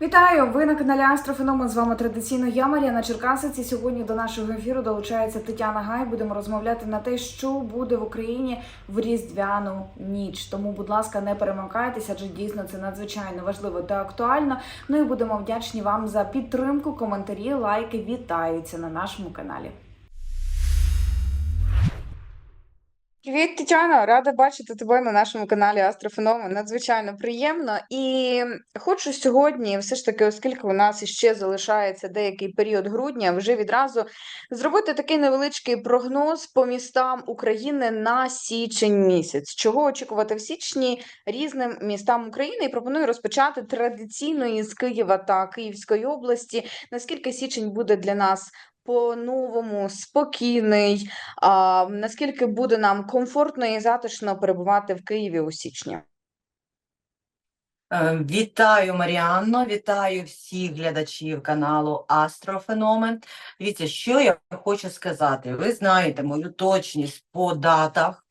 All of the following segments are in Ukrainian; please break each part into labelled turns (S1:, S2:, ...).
S1: Вітаю! Ви на каналі Астрофеномен. З вами традиційно я Мар'яна Черкасиць. І сьогодні до нашого ефіру долучається Тетяна Гай. Будемо розмовляти на те, що буде в Україні в різдвяну ніч. Тому, будь ласка, не перемикайтеся, адже дійсно це надзвичайно важливо та актуально. Ну і будемо вдячні вам за підтримку, коментарі, лайки вітаються на нашому каналі. Привіт, Тетяна! Рада бачити тебе на нашому каналі Астрофеномен. Надзвичайно приємно. І хочу сьогодні, все ж таки, оскільки у нас іще залишається деякий період грудня, вже відразу зробити такий невеличкий прогноз по містам України на січень місяць. Чого очікувати в січні різним містам України? І пропоную розпочати традиційно із Києва та Київської області. Наскільки січень буде для нас по-новому спокійний? А, наскільки буде нам комфортно і затишно перебувати в Києві у січні?
S2: Е, Вітаю, Маріанно, вітаю всіх глядачів каналу Астрофеномен. Дивіться, що я хочу сказати. Ви знаєте мою точність по датах,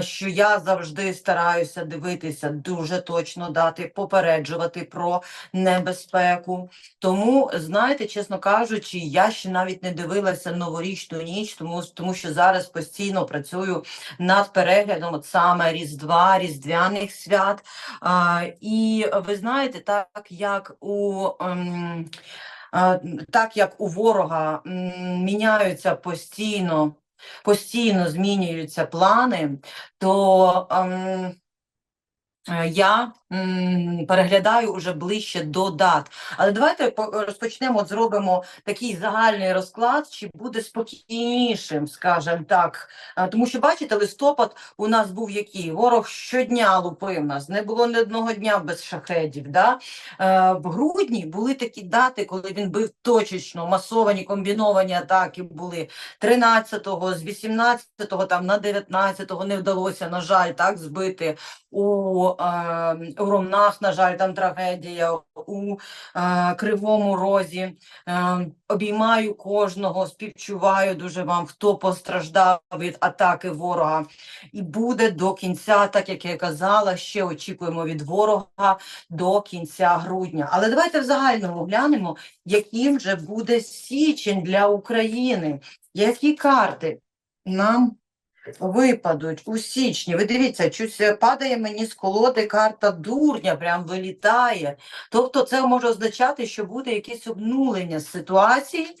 S2: що я завжди стараюся дивитися дуже точно дати, попереджувати про небезпеку. Тому, знаєте, чесно кажучи, я ще навіть не дивилася новорічну ніч, тому, тому що зараз постійно працюю над переглядом от саме Різдва, Різдвяних свят. А, і ви знаєте, так як у ем, так як у ворога міняються постійно, постійно змінюються плани, то ем, я м, переглядаю уже ближче до дат. Але давайте по- розпочнемо, зробимо такий загальний розклад, чи буде спокійнішим, скажімо так. Тому що, бачите, листопад у нас був який? Ворог щодня лупив нас, не було ні одного дня без шахедів. Да? Е, в грудні були такі дати, коли він бив точечно, масовані комбіновані атаки були 13-го, з 18-го там на 19-го не вдалося, на жаль, так збити у, е, у Ромнах, на жаль, там трагедія, у е, Кривому Розі. Е, обіймаю кожного, співчуваю дуже вам, хто постраждав від атаки ворога. І буде до кінця, так як я казала, ще очікуємо від ворога до кінця грудня. Але давайте в загальному глянемо, яким же буде січень для України. Які карти нам випадуть у січні? Ви дивіться, щось падає мені з колоди карта дурня, прям вилітає. Тобто це може означати, що буде якесь обнулення ситуації.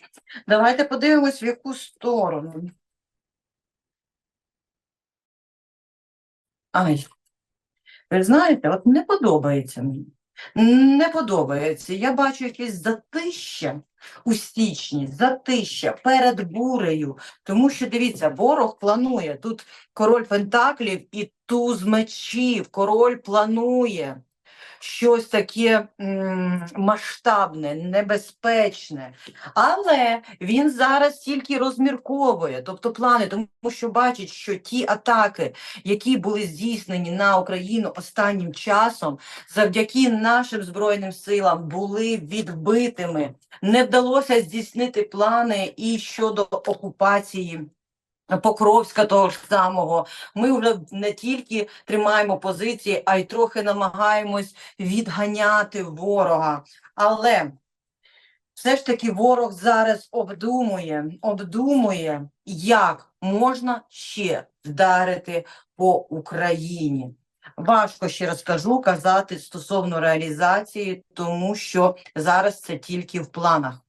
S2: Давайте подивимось, в яку сторону. Ай, ви знаєте, от не подобається мені. Не подобається. Я бачу якесь затища у січні, затища перед бурею. Тому що, дивіться, ворог планує. Тут король пентаклів і туз мечів. Король планує щось таке м, масштабне, небезпечне. Але він зараз тільки розмірковує, тобто плани, тому що бачить, що ті атаки, які були здійснені на Україну останнім часом, завдяки нашим збройним силам були відбитими. Не вдалося здійснити плани і щодо окупації. Покровська того ж самого, ми вже не тільки тримаємо позиції, а й трохи намагаємось відганяти ворога. Але все ж таки ворог зараз обдумує, обдумує, як можна ще вдарити по Україні. Важко ще раз кажу казати стосовно реалізації, тому що зараз це тільки в планах,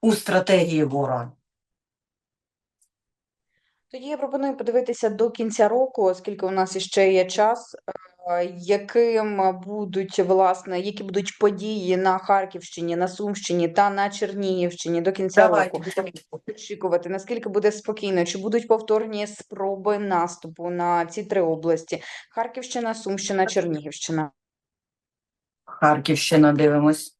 S2: у стратегії ворога.
S1: Тоді я пропоную подивитися до кінця року, оскільки у нас іще є час, е, яким будуть власне, які будуть події на Харківщині, на Сумщині та на Чернігівщині до кінця року. Очікувати, наскільки буде спокійно, чи будуть повторні спроби наступу на ці три області: Харківщина, Сумщина, Чернігівщина.
S2: Харківщина дивимось.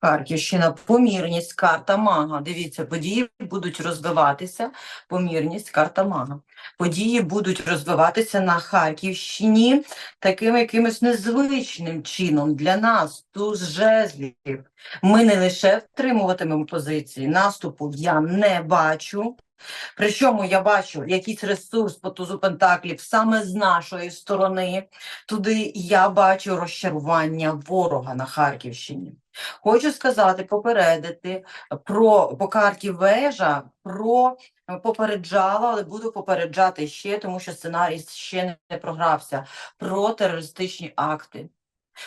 S2: Харківщина, помірність, карта мага. Дивіться, події будуть розвиватися. Помірність, карта мага. Події будуть розвиватися на Харківщині таким якимось незвичним чином для нас, туз жезлів. Ми не лише втримуватимемо позиції, наступу я не бачу. Причому я бачу якийсь ресурс по тузу Пентаклів саме з нашої сторони. Туди я бачу розчарування ворога на Харківщині. Хочу сказати, попередити про по карті вежа про е, попереджала, але буду попереджати ще, тому що сценарій ще не програвся про терористичні акти.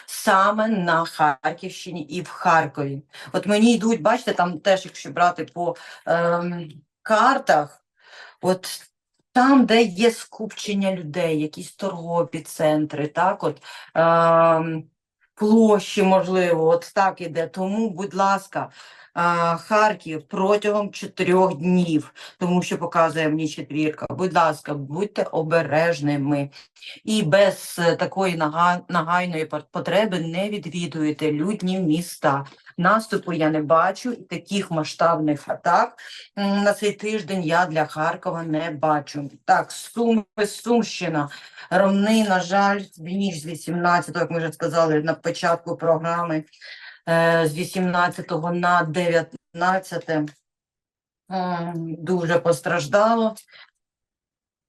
S2: Саме на Харківщині і в Харкові. От мені йдуть, бачите, там теж, якщо брати по ем, картах, от там, де є скупчення людей, якісь торгові центри, так, от ем, площі, можливо, от так іде. Тому, будь ласка, а, Харків протягом чотирьох днів, тому що показує мені четвірка. Будь ласка, будьте обережними і без е, такої нага- нагайної потреби не відвідуєте людні міста. Наступу я не бачу, і таких масштабних атак на цей тиждень я для Харкова не бачу. Так, Суми, Сумщина, Ромни, на жаль, ніж з 18, як ми вже сказали на початку програми, е, з 18 на 19 м, дуже постраждало.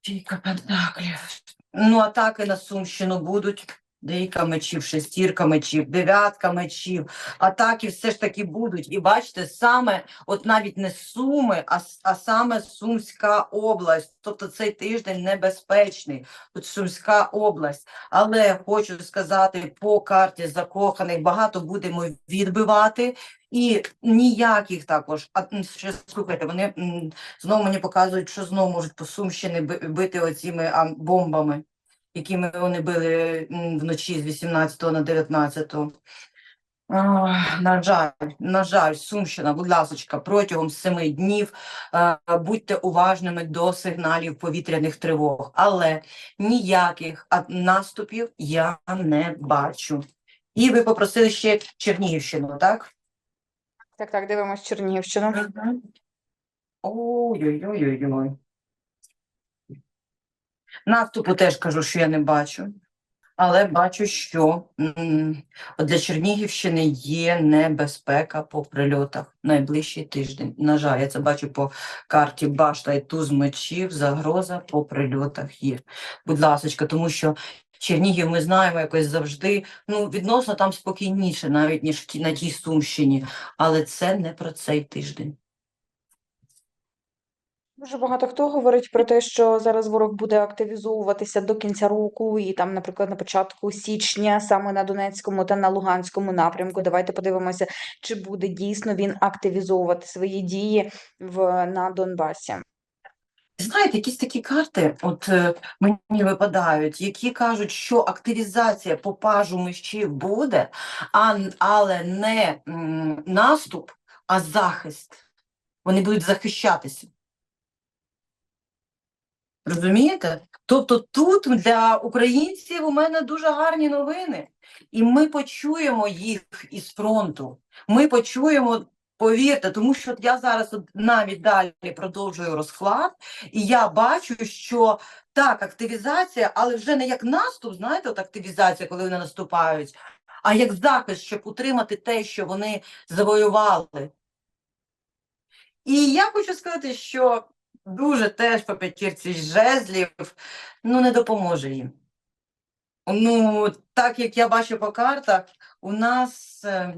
S2: Трійка пентаклів. Ну, атаки на Сумщину будуть. Дейка мечів, шестірка мечів, дев'ятка мечів, атаки все ж таки будуть. І бачите, саме, от навіть не Суми, а, а саме Сумська область. Тобто цей тиждень небезпечний, тут Сумська область. Але хочу сказати, по карті закоханих багато будемо відбивати. І ніяких також, а ще слухайте, вони знову мені показують, що знову можуть по Сумщини бити оціми а, бомбами, якими вони били вночі з 18 на 19. На жаль, на жаль, Сумщина, будь ласочка, протягом семи днів будьте уважними до сигналів повітряних тривог, але ніяких наступів я не бачу. І ви попросили ще Чернігівщину, так?
S1: Так, так, дивимось Чернігівщину.
S2: Мгм. Наступу теж кажу, що я не бачу, але бачу, що для Чернігівщини є небезпека по прильотах найближчий тиждень. На жаль, я це бачу по карті Башта і туз мечів, загроза по прильотах є. Будь ласочка, тому що Чернігів ми знаємо якось завжди, ну, відносно там спокійніше, навіть ніж на тій Сумщині, але це не про цей тиждень.
S1: Дуже багато хто говорить про те, що зараз ворог буде активізовуватися до кінця року, і там, наприклад, на початку січня, саме на Донецькому та на Луганському напрямку. Давайте подивимося, чи буде дійсно він активізовувати свої дії в на Донбасі.
S2: Знаєте, якісь такі карти, от е, мені випадають, які кажуть, що активізація по пажу мечів буде, а, але не м, наступ, а захист. Вони будуть захищатися. Розумієте? Тобто тут для українців у мене дуже гарні новини, і ми почуємо їх із фронту. Ми почуємо, повірте, тому що я зараз навіть далі продовжую розклад, і я бачу, що так, активізація, але вже не як наступ, знаєте, от активізація, коли вони наступають, а як захист, щоб утримати те, що вони завоювали. І я хочу сказати, що дуже теж по п'ятірці жезлів, ну, не допоможе їм. Ну, так як я бачу по картах, у нас е,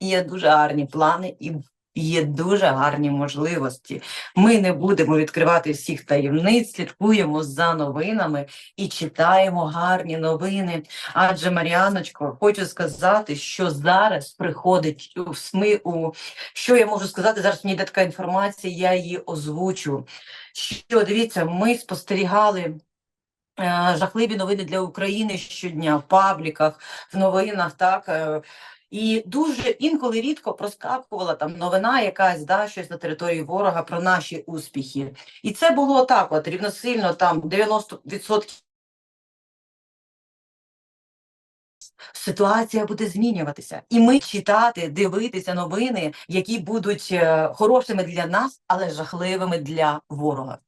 S2: є дуже гарні плани і є дуже гарні можливості. Ми не будемо відкривати всіх таємниць, слідкуємо за новинами і читаємо гарні новини. Адже, Маріаночко, хочу сказати, що зараз приходить у СМИ, у що я можу сказати? Зараз мені йде така інформація, я її озвучу. Що дивіться, ми спостерігали е, жахливі новини для України щодня в пабліках, в новинах, так. І дуже інколи рідко проскакувала там новина якась, да, щось на території ворога про наші успіхи. І це було так, от рівносильно там 90% ситуація буде змінюватися. І ми читати, дивитися новини, які будуть е, хорошими для нас, але жахливими для ворога.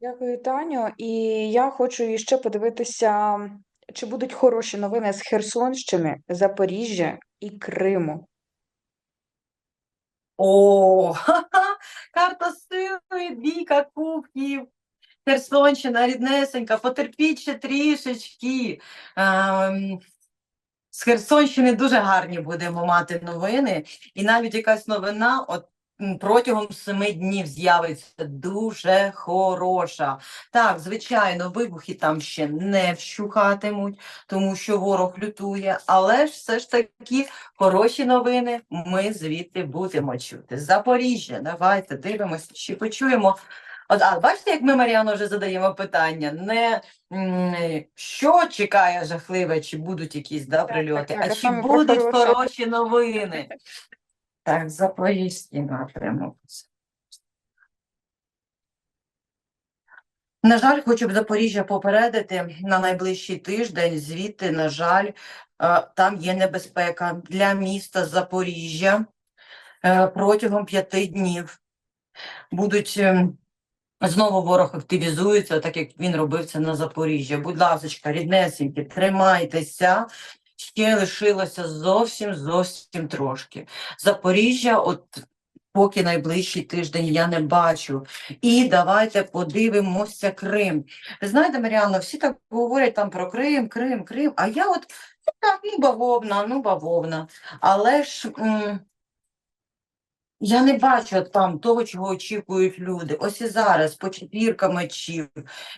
S1: Дякую, Таню. І я хочу іще подивитися, чи будуть хороші новини з Херсонщини, Запоріжжя і Криму.
S2: О, карта сили, бійка кубків. Херсонщина, ріднесенька, потерпіть ще трішечки. Ем, з Херсонщини дуже гарні будемо мати новини, і навіть якась новина от протягом семи днів з'явиться дуже хороша. Так, звичайно, вибухи там ще не вщухатимуть, тому що ворог лютує, але ж все ж таки хороші новини ми звідти будемо чути. Запоріжжя, давайте дивимося, чи почуємо. От, а бачите, як ми, Маріано, вже задаємо питання, не що чекає жахливе, чи будуть якісь да, прильоти,
S1: так, а
S2: чи будуть хороші новини. Так, запорізький напрямок. На жаль, хочу б Запоріжжя попередити на найближчий тиждень. Звідти, на жаль, е, там є небезпека для міста Запоріжжя е, протягом п'яти днів. Будуть ем, знову ворог активізується, так як він робив це на Запоріжжя. Будь ласка, ріднесенькі, тримайтеся. Ще лишилося зовсім зовсім трошки. Запоріжжя, от поки найближчий тиждень я не бачу. І давайте подивимося Крим. Ви знаєте, Маріанна, всі так говорять там про Крим, Крим, Крим. А я от так, ну бавовна, ну бавовна. Але ж. Я не бачу там того, чого очікують люди. Ось і зараз по четвірка мечів.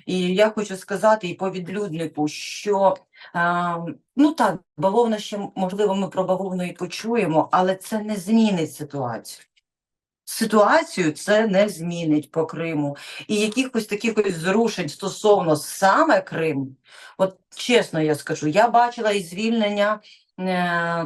S2: І я хочу сказати і по відлюднику, що а, ну так, бавовна ще, можливо, ми про бавовну і почуємо, але це не змінить ситуацію. Ситуацію це не змінить по Криму. І якихось таких зрушень стосовно саме Криму, от чесно я скажу, я бачила і звільнення е,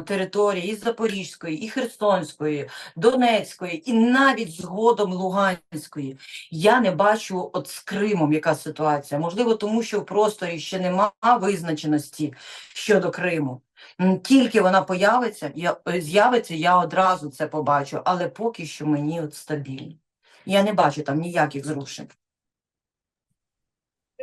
S2: території і Запорізької, і Херсонської, Донецької, і навіть згодом Луганської. Я не бачу от з Кримом яка ситуація. Можливо, тому що в просторі ще нема визначеності щодо Криму. Тільки вона появиться, я, е, з'явиться, я одразу це побачу, але поки що мені от стабільно. Я не бачу там ніяких зрушень.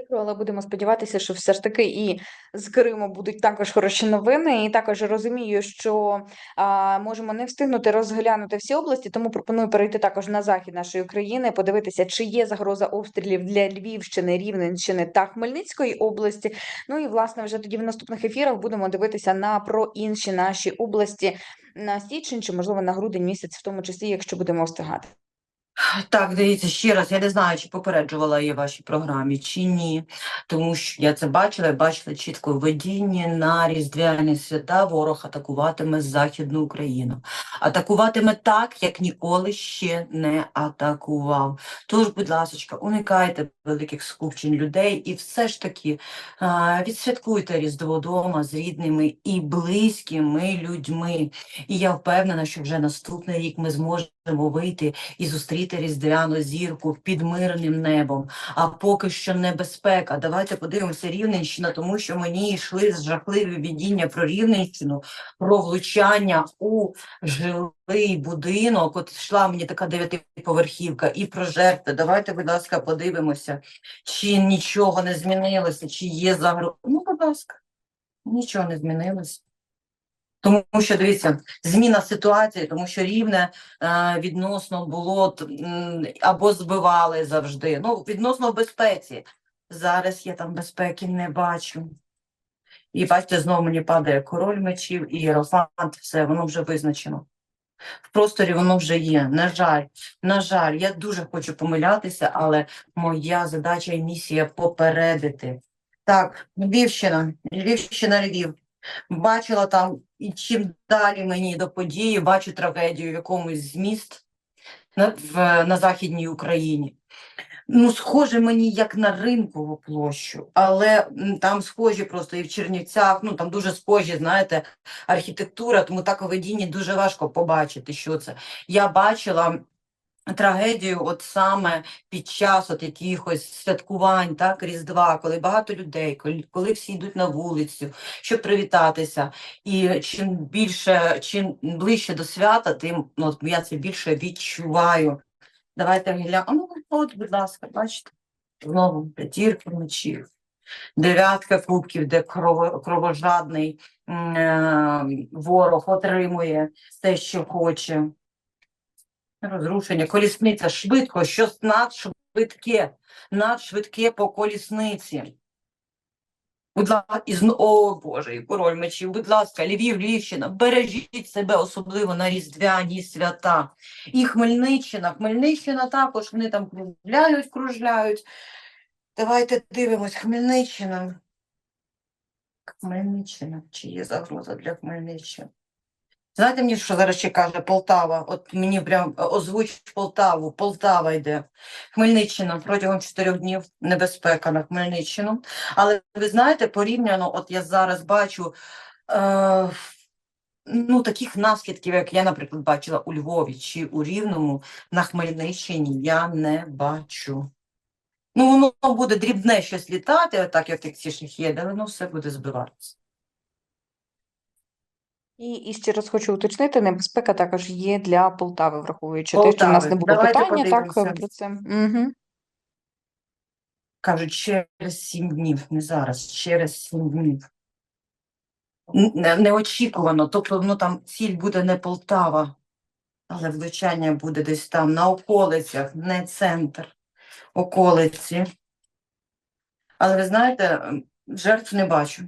S1: Прикро, але будемо сподіватися, що все ж таки і з Криму будуть також хороші новини. І також розумію, що а, можемо не встигнути розглянути всі області, тому пропоную перейти також на захід нашої країни, подивитися, чи є загроза обстрілів для Львівщини, Рівненщини та Хмельницької області. Ну і власне вже тоді в наступних ефірах будемо дивитися на про інші наші області на січень чи можливо на грудень місяць, в тому числі, якщо будемо встигати.
S2: Так, дивіться, ще раз, я не знаю, чи попереджувала я вашій програмі, чи ні, тому що я це бачила, і бачила чітко в на Різдвяні свята ворог атакуватиме Західну Україну. Атакуватиме так, як ніколи ще не атакував. Тож, будь ласка, уникайте великих скупчень людей і все ж таки а, відсвяткуйте Різдво дома з рідними і близькими людьми. І я впевнена, що вже наступний рік ми зможемо вийти і зустріти різдвяну зірку під мирним небом. А поки що небезпека. Давайте подивимося Рівненщина, тому що мені йшли жахливі видіння про Рівненщину, про влучання у жилий будинок. От йшла мені така дев'ятиповерхівка і про жертви. Давайте, будь ласка, подивимося, чи нічого не змінилося, чи є загроза. Ну, будь ласка, нічого не змінилося. Тому що дивіться, зміна ситуації, тому що рівне е, відносно було або збивали завжди. Ну, відносно в безпеці. Зараз я там безпеки не бачу. І бачите, знову мені падає король мечів і єрофант, все, воно вже визначено. В просторі воно вже є. На жаль, на жаль, я дуже хочу помилятися, але моя задача і місія попередити. Так, Львівщина, Львівщина, Львів. Бачила там, і чим далі мені до події, бачу трагедію в якомусь з міст на, в, на Західній Україні. Ну, схоже мені як на ринкову площу, але там схожі просто і в Чернівцях, ну там дуже схожі, знаєте, архітектура, тому так у видінні дуже важко побачити, що це. Я бачила трагедію от саме під час от якихось святкувань, так, Різдва, коли багато людей, коли, всі йдуть на вулицю, щоб привітатися. І чим більше, чим ближче до свята, тим ну, от я це більше відчуваю. Давайте глянемо. Ну, от, будь ласка, бачите, знову п'ятірка мечів. Дев'ятка кубків, де крово, кровожадний е, ворог отримує те, що хоче. Розрушення, колісниця швидко, щось надшвидке, надшвидке по колісниці. Будь ласка, і. О, Боже, король мечів, будь ласка, Львів, Львівщина, бережіть себе, особливо на Різдвяні свята. І Хмельниччина, Хмельниччина також, вони там кружляють, кружляють. Давайте дивимось, Хмельниччина. Хмельниччина, чи є загроза для Хмельниччини? Знаєте мені, що зараз ще каже Полтава? От мені прям е, озвуч Полтаву, Полтава йде. Хмельниччина протягом чотирьох днів небезпека на Хмельниччину. Але ви знаєте, порівняно, от я зараз бачу е, ну, таких наслідків, як я, наприклад, бачила у Львові чи у Рівному, на Хмельниччині я не бачу. Ну, воно буде дрібне щось літати, так як ці шахіди, але воно все буде збиватися.
S1: І, і ще раз хочу уточнити, небезпека також є для Полтави, враховуючи те, що в нас не було
S2: Давайте
S1: питання так про це. Угу.
S2: Кажуть, через сім днів, не зараз, через сім днів. Не- Неочікувано, тобто ну, там ціль буде не Полтава, але влучання буде десь там на околицях, не центр, околиці. Але ви знаєте, м, жертв не бачу.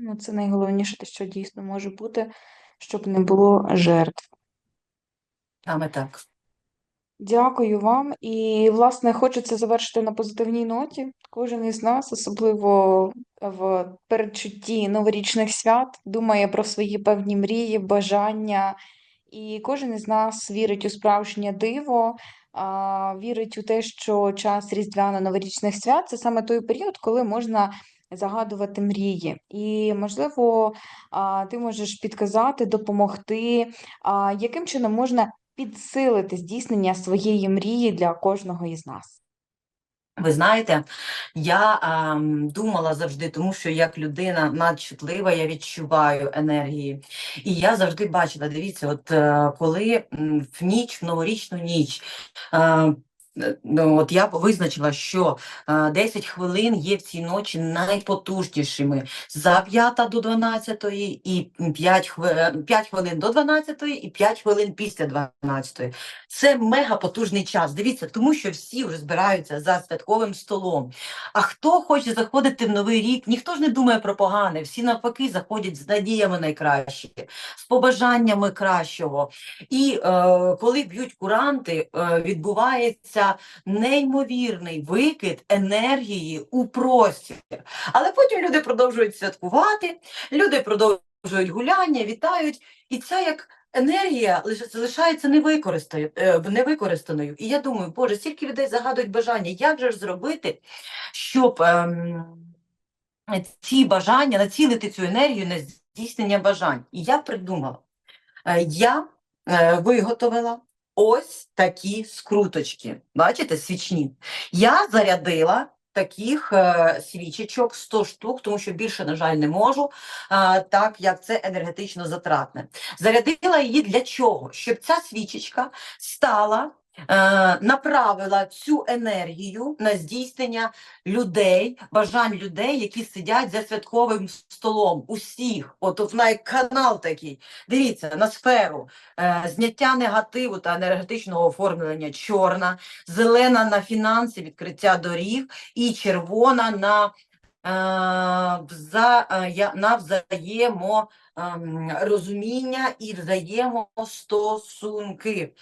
S1: Ну, це найголовніше, те, що дійсно може бути, щоб не було жертв.
S2: Саме так.
S1: Дякую вам. І, власне, хочеться завершити на позитивній ноті. Кожен із нас, особливо в передчутті новорічних свят, думає про свої певні мрії, бажання. І кожен із нас вірить у справжнє диво, вірить у те, що час різдвяно-новорічних свят це саме той період, коли можна загадувати мрії. І, можливо, ти можеш підказати, допомогти, яким чином можна підсилити здійснення своєї мрії для кожного із нас.
S2: Ви знаєте, я ем, думала завжди, тому що як людина надчутлива, я відчуваю енергії. І я завжди бачила, дивіться, от е, коли в ніч, в новорічну ніч, е, е, ну, от я визначила, що е, 10 хвилин є в цій ночі найпотужнішими за 5 до 12 і 5 хвилин, 5 хвилин до 12 і 5 хвилин після 12. Це мега потужний час. Дивіться, тому що всі вже збираються за святковим столом. А хто хоче заходити в новий рік, ніхто ж не думає про погане. Всі навпаки заходять з надіями найкращі, з побажаннями кращого. І е, коли б'ють куранти, е, відбувається неймовірний викид енергії у простір. Але потім люди продовжують святкувати, люди продовжують гуляння, вітають, і це як енергія залишається невикористаною, е. І я думаю, Боже, стільки людей загадують бажання, як же ж зробити, щоб ем, ці бажання, націлити цю енергію на здійснення бажань. І я придумала, Е, я е, виготовила ось такі скруточки. Бачите, свічні. Я зарядила таких е, свічечок 100 штук, тому що більше, на жаль, не можу, е, так як це енергетично затратне. Зарядила її для чого? Щоб ця свічечка стала. Е, Направила цю енергію на здійснення людей, бажань людей, які сидять за святковим столом. Усіх, от неї канал такий. Дивіться на сферу е, зняття негативу та енергетичного оформлення чорна, зелена на фінанси, відкриття доріг і червона на, е, на взаємо. Розуміння і взаємостосунки.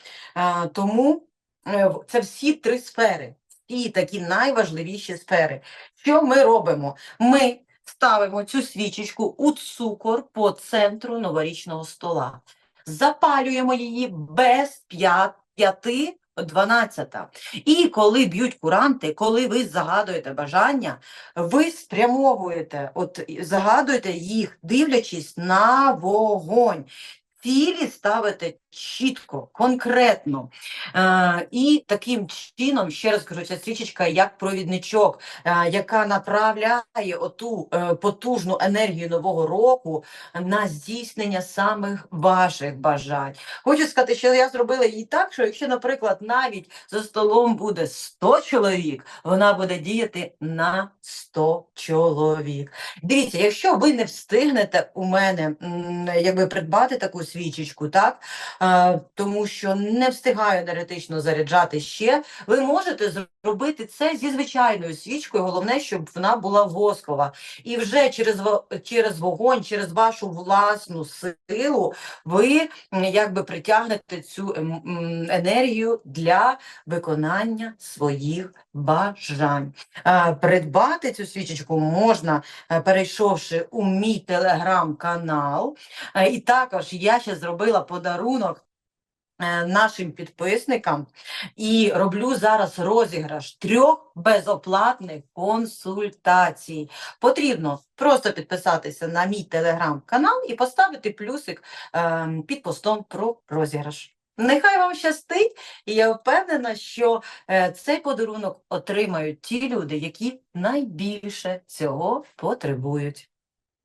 S2: Тому е, це всі три сфери, всі такі найважливіші сфери. Що ми робимо? Ми ставимо цю свічечку у цукор по центру новорічного стола. Запалюємо її без 5 12. І коли б'ють куранти, коли ви загадуєте бажання, ви спрямовуєте, от загадуєте їх, дивлячись на вогонь. Цілі ставите чітко, конкретно. Е, і таким чином, ще раз кажу, ця свічечка як провідничок, е, яка направляє оту е, потужну енергію нового року на здійснення самих ваших бажань. Хочу сказати, що я зробила її так, що якщо, наприклад, навіть за столом буде 100 чоловік, вона буде діяти на 100 чоловік. Дивіться, якщо ви не встигнете у мене якби придбати таку свічечку, так, е, тому що не встигаю енергетично заряджати ще. Ви можете зробити це зі звичайною свічкою. Головне, щоб вона була воскова. І вже через через вогонь, через вашу власну силу, ви якби притягнете цю ем, енергію для виконання своїх бажань. Е, Придбати цю свічечку можна, е, перейшовши у мій телеграм-канал. Е, І також я ще зробила подарунок е, нашим підписникам і роблю зараз розіграш трьох безоплатних консультацій. Потрібно просто підписатися на мій телеграм-канал і поставити плюсик е, під постом про розіграш. Нехай вам щастить, і я впевнена, що е, цей подарунок отримають ті люди, які найбільше цього потребують.